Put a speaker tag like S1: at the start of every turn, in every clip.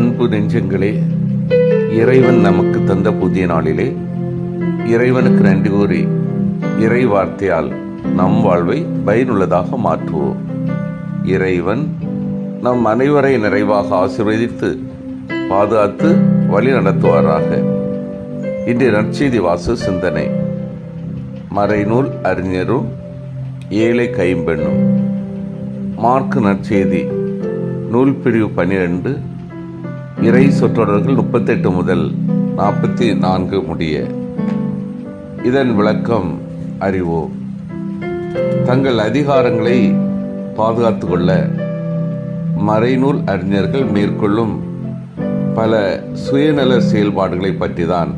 S1: அன்பு நெஞ்சங்களே இறைவன் நமக்கு தந்த புதிய நாளிலே இறைவனுக்கு நன்றி கூறி இறை வார்த்தையால் நம் வாழ்வை பயனுள்ளதாக மாற்றுவோம். இறைவன் நம் அனைவரை நிறைவாக ஆசீர்வதித்து பாதுகாத்து வழி நடத்துவாராக. இன்று நற்செய்தி வாசு சிந்தனை. மறைநூல் அறிஞரும் ஏழை கைம்பெண்ணும். மார்க் நற்செய்தி நூல் பிரிவு பனிரெண்டு இறை சொற்றொடர்கள் முப்பத்தெட்டு முதல் நாற்பத்தி நான்கு முடிய. இதன் விளக்கம் அறிவோம் தங்கள் அதிகாரங்களை பாதுகாத்து கொள்ள மறைநூல் அறிஞர்கள் மேற்கொள்ளும் பல சுயநல செயல்பாடுகளை பற்றி தான்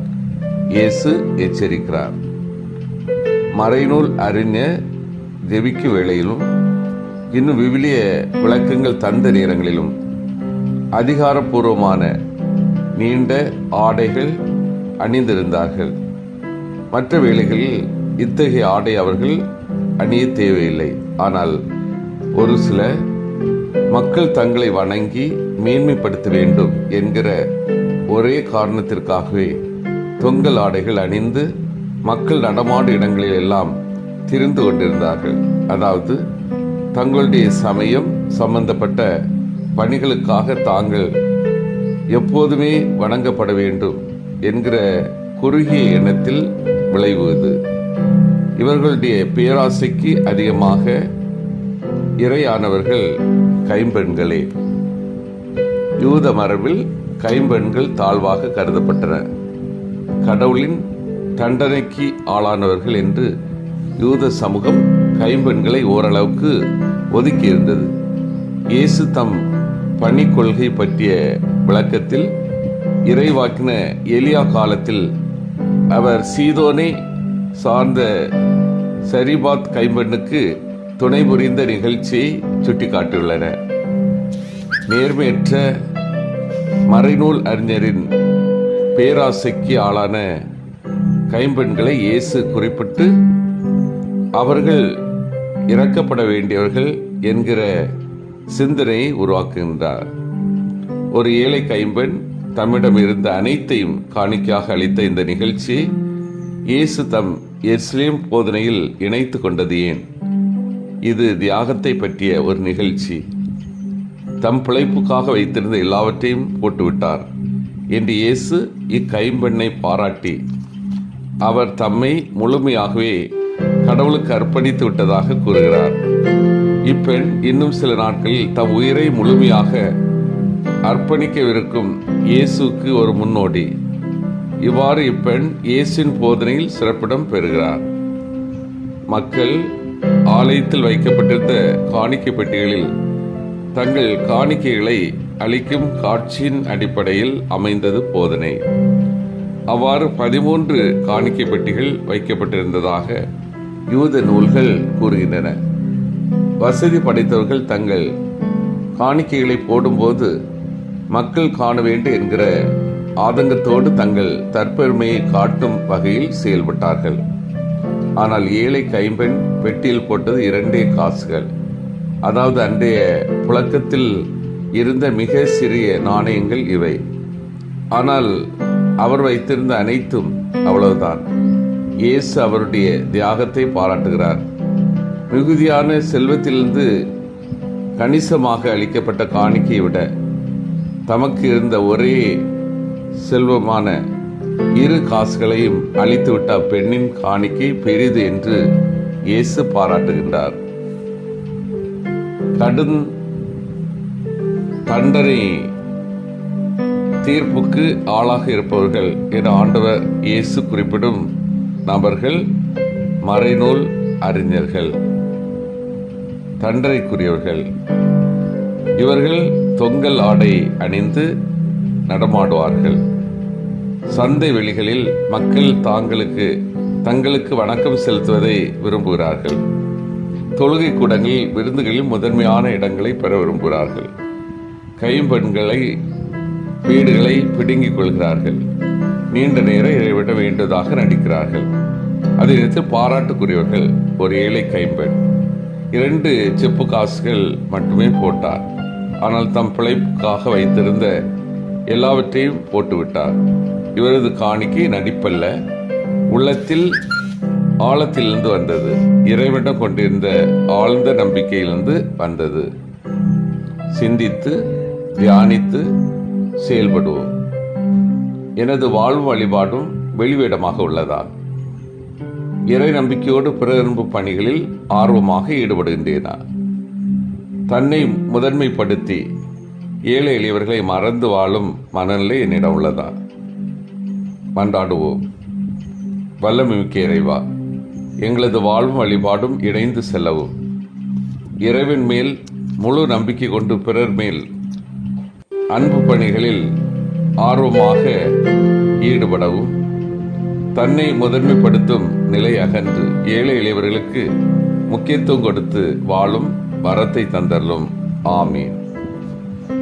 S1: இயேசு எச்சரிக்கிறார். மறைநூல் அறிஞர் ஜெபிக்கும் வேளையிலும் இன்னும் விவிலிய விளக்கங்கள் தந்த நேரங்களிலும் அதிகாரப்பூர்வமான நீண்ட ஆடைகள் அணிந்திருந்தார்கள். மற்ற வேளைகளில் இத்தகைய ஆடை அவர்கள் அணிய தேவையில்லை. ஆனால் ஒரு சில மக்கள் தங்களை வணங்கி மேன்மைப்படுத்த வேண்டும் என்கிற ஒரே காரணத்திற்காகவே தொங்கல் ஆடைகள் அணிந்து மக்கள் நடமாடு இடங்களில் எல்லாம் திரிந்து கொண்டிருந்தார்கள். அதாவது தங்களுடைய சமயம் சம்பந்தப்பட்ட பணிகளுக்காக தாங்கள் எப்போதுமே வணங்கப்பட வேண்டும் என்கிற குறுகிய எண்ணத்தில் விளைவுது இவர்களுடைய பேராசைக்கு அதிகமாக இறையானவர்கள் கைம்பெண்களே. யூத மரபில் கைம்பெண்கள் தாழ்வாக கருதப்பட்டன. கடவுளின் தண்டனைக்கு ஆளானவர்கள் என்று யூத சமூகம் கைம்பெண்களை ஓரளவுக்கு ஒதுக்கியிருந்தது. இயேசு தம் பணி கொள்கை பற்றிய விளக்கத்தில் இறைவாக்கின எலியா காலத்தில் அவர் சீதோனை சார்ந்த சரிபாத் கைம்பெண்ணுக்கு துணை புரிந்த நிகழ்ச்சியை சுட்டிக்காட்டியுள்ளன. நேர்மையற்ற மறைநூல் அறிஞரின் பேராசைக்கு ஆளான கைம்பெண்களை இயேசு குறிப்பிட்டு அவர்கள் இறக்கப்பட வேண்டியவர்கள் என்கிற சிந்தனையை உருவாக்குகின்றார். ஒரு ஏழை கைம்பெண் தம்மிடம் இருந்த அனைத்தையும் காணிக்கையாக அளித்த இந்த நிகழ்ச்சியை இயேசு தம் எஸ்லேம் போதனையில் இணைத்து கொண்டது ஏன்? இது தியாகத்தை பற்றிய ஒரு நிகழ்ச்சி. தம் பிழைப்புக்காக வைத்திருந்த எல்லாவற்றையும் போட்டுவிட்டார். என்று இயேசு இக்கைம்பெண்ணை பாராட்டி அவர் தம்மை முழுமையாகவே கடவுளுக்கு அர்ப்பணித்து விட்டதாக கூறுகிறார். இப்பெண் இன்னும் சில நாட்களில் தம் உயிரை முழுமையாக அர்ப்பணிக்கவிருக்கும் இயேசுக்கு ஒரு முன்னோடி. இவ்வாறு இப்பெண் இயேசின் போதனையில் சிறப்பிடம் பெறுகிறார். மக்கள் ஆலயத்தில் வைக்கப்பட்டிருந்த காணிக்கை பெட்டிகளில் தங்கள் காணிக்கைகளை அளிக்கும் காட்சியின் அடிப்படையில் அமைந்தது போதனை. அவ்வாறு பதிமூன்று காணிக்கை பெட்டிகள் வைக்கப்பட்டிருந்ததாக யூத நூல்கள் கூறுகின்றன. வசதி படைத்தவர்கள் தங்கள் காணிக்கைகளை போடும்போது மக்கள் காண வேண்டும் என்கிற ஆதங்கத்தோடு தங்கள் தற்பெருமையை காட்டும் வகையில் செயல்பட்டார்கள். ஆனால் ஏழை கைம்பெண் பெட்டியில் போட்டது இரண்டே காசுகள். அதாவது அன்றைய புழக்கத்தில் இருந்த மிக சிறிய நாணயங்கள் இவை. ஆனால் அவர் வைத்திருந்த அனைத்தும் அவ்வளவுதான். இயேசு அவருடைய தியாகத்தை பாராட்டுகிறார். மிகுதியான செல்வத்திலிருந்து கணிசமாக அளிக்கப்பட்ட காணிக்கையை விட தமக்கு இருந்த ஒரே செல்வமான இரு காசுகளையும் அழித்துவிட்ட அப்பெண்ணின் காணிக்கை பெரிது என்று இயேசு பாராட்டுகின்றார். கடும் தண்டனை தீர்ப்புக்கு ஆளாக இருப்பவர்கள் என ஆண்டவர் இயேசு குறிப்பிடும் நபர்கள் மறைநூல் அறிஞர்கள். தண்டரைக்குரியவர்கள் இவர்கள் தொங்கல் ஆடை அணிந்து நடமாடுவார்கள். சந்தை வெளிகளில் மக்கள் தாங்களுக்கு தங்களுக்கு வணக்கம் செலுத்துவதை விரும்புகிறார்கள். தொழுகை கூடங்களில் விருந்துகளில் முதன்மையான இடங்களை பெற விரும்புகிறார்கள். கைம்பெண்களை வீடுகளை பிடுங்கிக் கொள்கிறார்கள். நீண்ட நேரம் இடைவிட வேண்டுவதாக நடிக்கிறார்கள். அதை எடுத்து பாராட்டுக்குரியவர்கள் ஒரு ஏழை கைம்பெண். இரண்டு செப்பு காசுகள் மட்டுமே போட்டார். ஆனால் தம் பிழைப்புக்காக வைத்திருந்த எல்லாவற்றையும் போட்டுவிட்டார். இவரது காணிக்கை நடிப்பல்ல. உள்ளத்தில் ஆழத்திலிருந்து வந்தது. இறைவனிடம் கொண்டிருந்த ஆழ்ந்த நம்பிக்கையிலிருந்து வந்தது. சிந்தித்து தியானித்து செயல்படுவோம். எனது வாழ்வு வழிபாடும் வெளிவிடமாக உள்ளதா இறை நம்பிக்கையோடு பிறரன்பு பணிகளில் ஆர்வமாக ஈடுபடுகின்றேனா? தன்னை முதன்மைப்படுத்தி ஏழை எளியவர்களை மறந்து வாழும் மனநிலை என்னிடம் உள்ளதா? மன்றாடுவோம். வல்லமிக்க இறைவா எங்களது வாழ்வும் வழிபாடும் இணைந்து செல்லவும். இறைவன் மேல் முழு நம்பிக்கை கொண்டு பிறர் மேல் அன்பு பணிகளில் ஆர்வமாக ஈடுபடவும். தன்னை முதன்மைப்படுத்தும் நிலை அகன்று ஏழை எளியவர்களுக்கு முக்கியத்துவம் கொடுத்து வாழும் வரத்தை தந்தரலும் ஆமீன்.